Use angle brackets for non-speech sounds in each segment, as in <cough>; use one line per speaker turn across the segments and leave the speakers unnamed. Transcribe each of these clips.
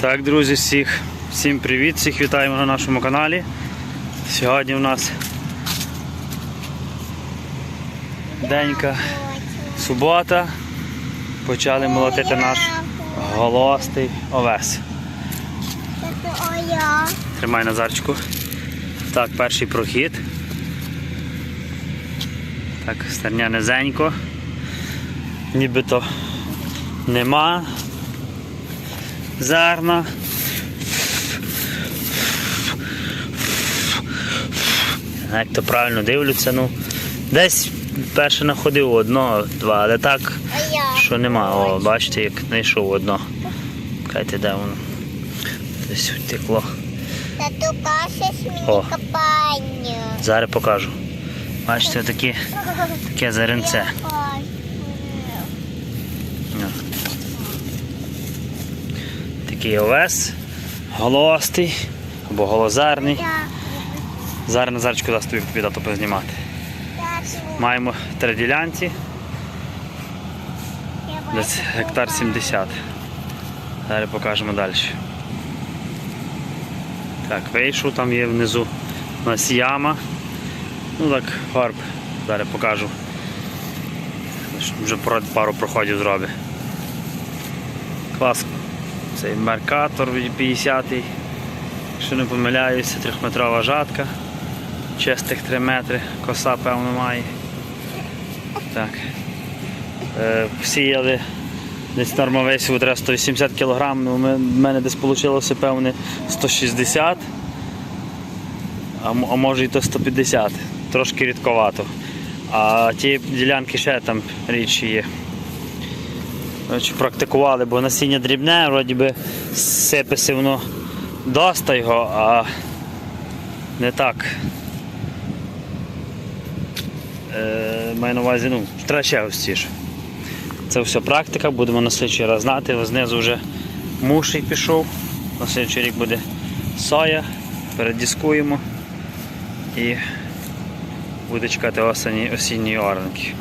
Так, друзі, всіх, всім привіт, всіх вітаємо на нашому каналі. Сьогодні у нас денька субота. Почали молотити наш голостий овес. Тримай Назарчику. Так, перший прохід. Так, стерня низенько. Нібито нема зерна. Як то правильно дивлюся, ну. Десь перше знаходив одно, два, але так, що нема. О, бачите, як знайшов одно. Кайте, де воно? Десь втекло.
Та ту каша
О.
копання.
Зараз покажу. Бачите, такі, <laughs> таке зеренце. Такий овес, голостий або голозарний. Зараз Назарчику дасть тобі віддати познімати. Маємо три ділянці, десь гектар 70. Зараз покажемо далі. Так, вийшов, там є внизу у нас яма. Ну так, горб. Зараз покажу. Вже пару проходів зробить. Клас. Цей меркатор 50-й. Якщо не помиляюся, трьохметрова жатка. Чистих 3 метри, коса певно має. Так. Е, Сіяли десь норма весу 180 кг, ну, в мене десь вийшло певне 160 а, може і то 150, трошки рідковато. А ті ділянки ще там рідші є. Коротше, практикували, бо насіння дрібне, вроді би сипеси воно доста його, а не так. Е, маю на увазі, ну, ще густіше. Це все практика, будемо на слідчий раз знати. Знизу вже муший пішов. На слідчий рік буде соя, передіскуємо і буде чекати осені, осінньої оранки.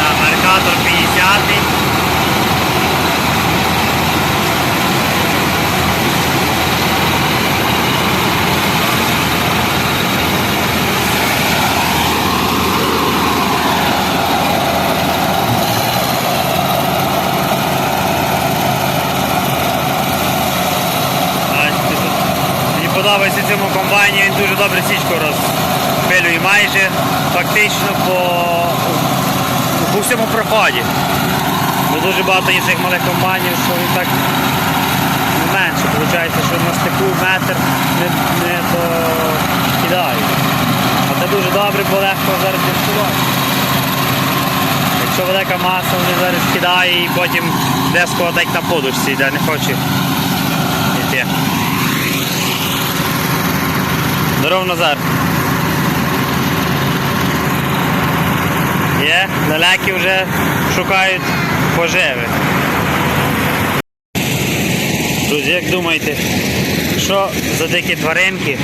Так, Меркатор 50. Бачите, тут Мені подобається цьому комбайні, він дуже добре січку розпилює майже фактично по по всьому проході. Бо дуже багато є цих малих комбайнів, що він так менше. Виходить, що на стику метр не, не докидають. А це дуже добре, бо легко зараз дискувати. Якщо велика маса, він зараз кидає і потім деско так на подушці йде, не хоче йти. Здорово, Назар. Є, лелеки вже шукають поживи. Друзі, як думаєте, що за дикі тваринки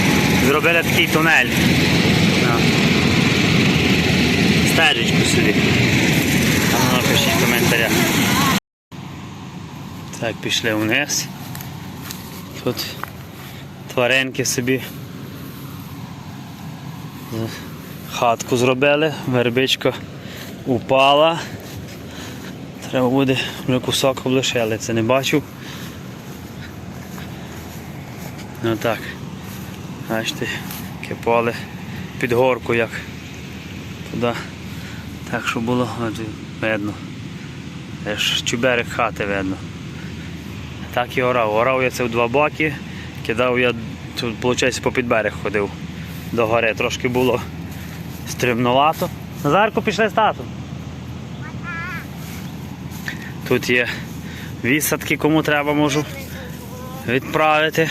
зробили такий тунель? Стежечку собі. Ну напишіть в коментарях. Так, пішли вниз. Тут тваринки собі хатку зробили, вербичка упала. Треба буде вже кусок облишили, це не бачив. Ну так. Бачите, поле під горку як. Туди. Так що було видно. Аж чуберек хати видно. Так і орав. Орав я це в два боки, кидав я тут, виходить, по підберег ходив до гори. Трошки було стрімновато. Назарку пішли з татом. Тут є висадки, кому треба, можу відправити.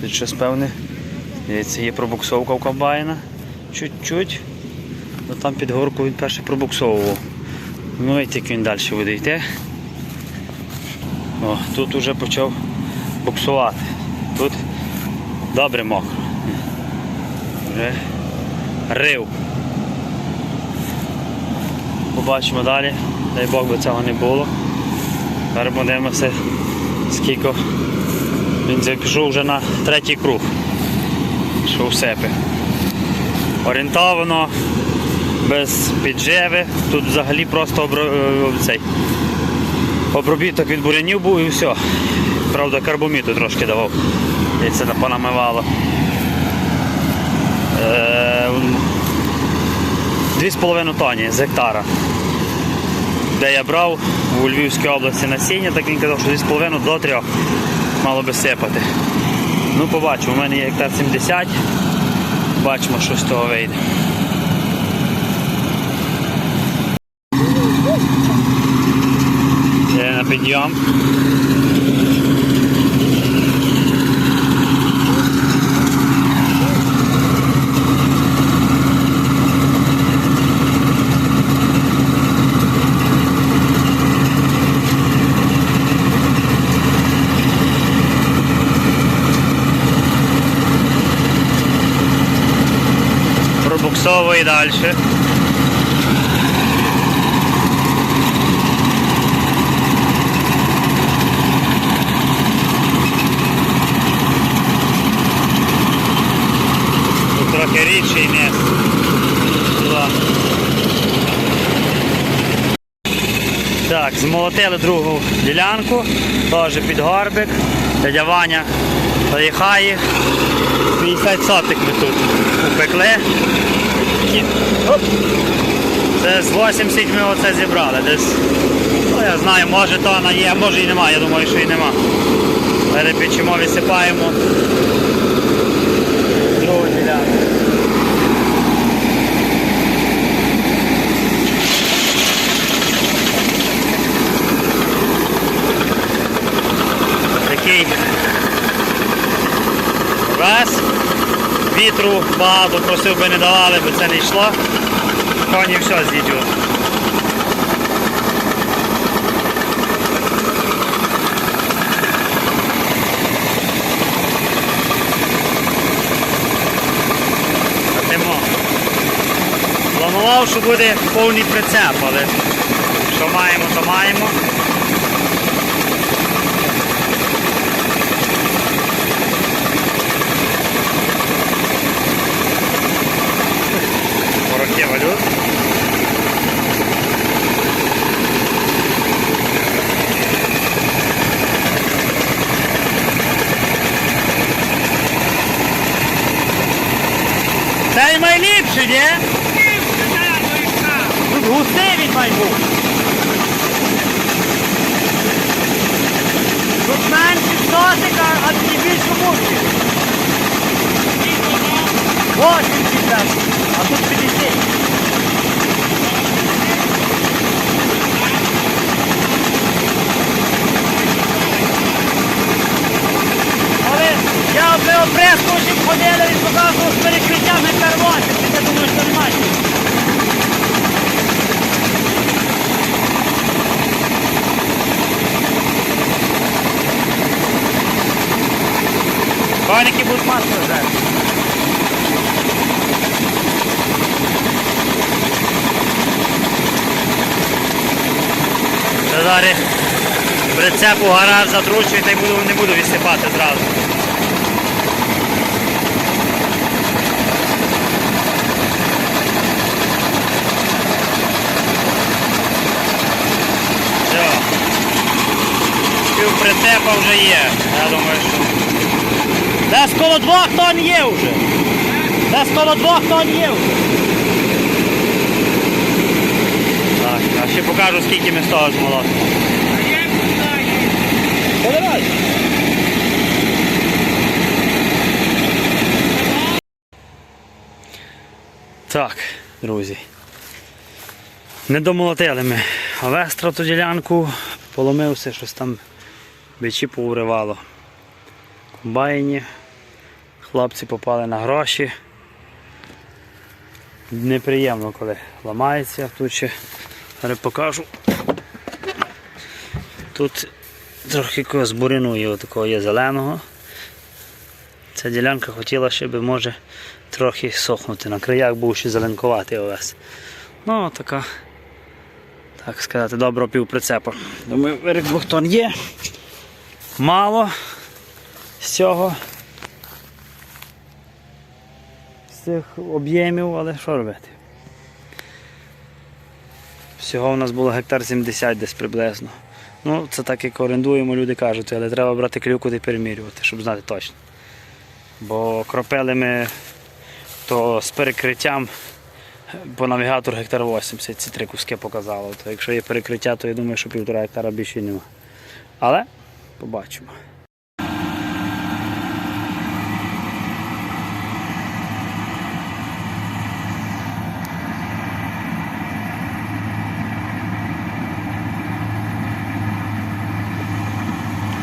Тут щось певне. Дивіться, є пробуксовка в комбайна. Чуть-чуть. Ну там під горку він перше пробуксовував. Ну і тільки він далі буде йти. О, тут вже почав буксувати. Тут добре мокро. Вже рив. Побачимо далі. Дай Бог би цього не було. Зараз подивимося, скільки він пішов вже на третій круг. Що в себе. Орієнтовано, без підживи. Тут взагалі просто обро... е, цей. обробіток від бурянів був і все. Правда, карбоміту трошки давав. І це понамивало. Е, Дві з половиною тоні з гектара. Де я брав у Львівській області насіння, так він казав, що 2,5 до 3 мало би сипати. Ну, побачимо, у мене є гектар 70. Бачимо, що з того вийде. Є на підйом. Пробуксовує далі. Тут трохи рідший міст. Так, змолотили другу ділянку, теж під горбик. Дядя Ваня заїхає. 50 сотик ми тут упекли. Оп. Це з 80 ми оце зібрали. Десь, ну я знаю, може тона є, а може і нема, я думаю, що і нема. Перепічимо, висипаємо. Другу ділянку. Такий раз. Вітру багато просив би не давали, бо це не йшло. Коні все. А. Планував, що буде повний прицеп, але що маємо, то маємо. Найліпше, ні? Густий він має бути. Тут менше сотика, а тоді більше муки. 80, а тут 50. Але я би опреску, щоб ходили і показував з перекриттями первоти. Я думаю, що немає. Коники будуть масло жати. Зараз прицеп гараж й буду, не буду відсипати зразу. Все. Пів вже є. Я думаю, що. Десь коло двох тонн є вже. Десь коло двох тонн є вже. Так, а ще покажу, скільки ми з того змолотимо. Подавай. Так, друзі. Не домолотили ми Авестра ту ділянку, поломився, щось там бичі поуривало. Комбайні. Хлопці попали на гроші. Неприємно, коли ламається. Тут ще покажу. Тут трохи якогось бурину такого є зеленого. Ця ділянка хотіла, щоб може трохи сохнути. На краях був ще зеленкуватий овес. Ну, така, так сказати, добра півприцепа. Думаю, двох тонн є. Мало з цього. З цих об'ємів, але що робити? Всього у нас було гектар 70 десь приблизно. Ну, це так як орендуємо, люди кажуть, але треба брати клюку і перемірювати, щоб знати точно. Бо кропили ми то з перекриттям по навігатору гектар 80, ці три куски показало. То якщо є перекриття, то я думаю, що півтора гектара більше нема. Але побачимо.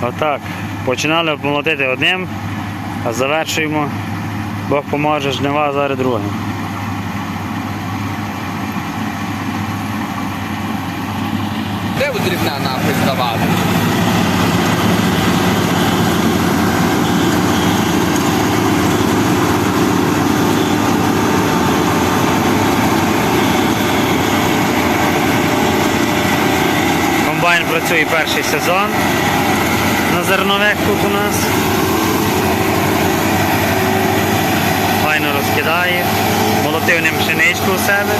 Отак. Починали молотити одним, а завершуємо. Бог поможе, жнива зараз другим.
Де дрібна нахуй здавати?
Комбайн працює перший сезон на зернових тут у нас. Файно розкидає, молотив ним пшеничку у себе.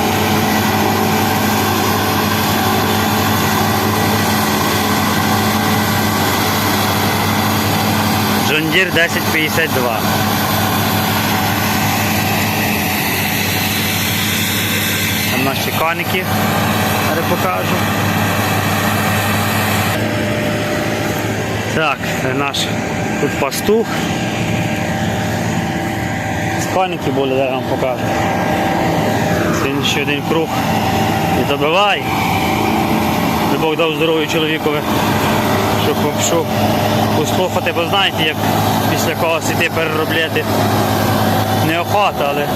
Джондір 1052. Там наші коники, зараз покажу. Так, наш тут пастух. Коники були, я вам покажу. Це ще один круг. Не забивай. Не Бог дав здоров'я чоловікові, щоб, щоб послухати, бо знаєте, як після когось іти переробляти. Неохота, але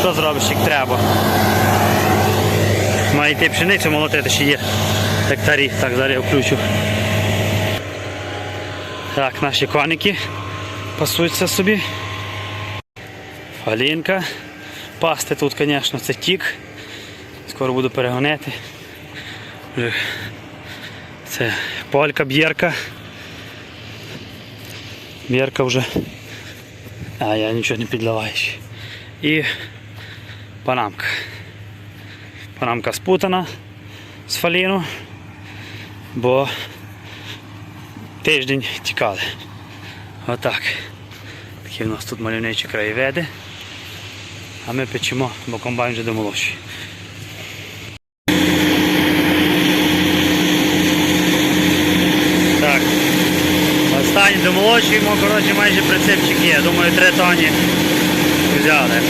що зробиш, як треба. Має йти пшеницю молотити, ще є гектарі. Так, зараз я включу. Так, наші коники пасуються собі. Алінка. Пасти тут, звісно, це тік. Скоро буду перегонити. Це полька, б'єрка. Б'єрка вже. А я нічого не підливаю. І панамка. Панамка спутана з фаліну, бо тиждень тікали. Отак. Такі в нас тут мальовничі краєвиди. А ми печемо, бо комбайн вже домолодший. Так. Останній домолодшуємо, коротше, майже прицепчик є. Думаю, три тоні взяли.